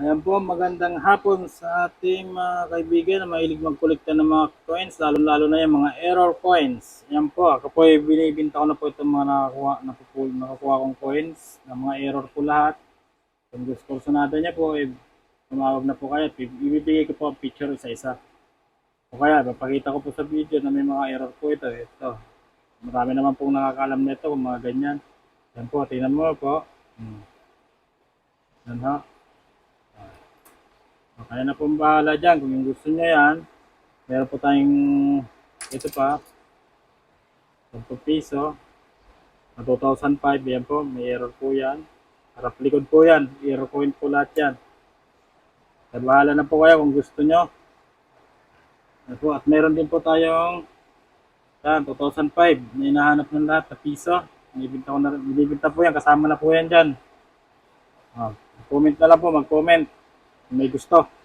Ayan po, magandang hapon sa ating mga kaibigan na mahilig magkolekta ng mga coins, lalo-lalo na yung mga error coins. Ayan po, ako po ay binibinta ko na po itong mga nakakuha, nakukuha, nakakuha kong coins, na mga error po lahat. Kung gusto ko niya po, eh, tumawag na po kayo. Ibibigay ko po ang picture isa-isa. O kaya, papakita ko po sa video na may mga error po ito. Ito. Marami naman pong nakakalam nito kung mga ganyan. Yan po, tingnan mo po. Hmm. Yan ha. Kaya na pong bahala dyan. Kung yung gusto niya yan, meron po tayong ito pa. 10 piso. Na 2005. Yan po. May error po yan. Harap likod po yan. Error coin po lahat yan. Kaya bahala na po kayo kung gusto nyo. Yan po. At meron din po tayong yan, 2005. Na hinahanap ng lahat na piso. Binibinta, ko na, binibinta po yan. Kasama na po yan dyan. Ah, comment na lang po. Mag-comment. May gusto.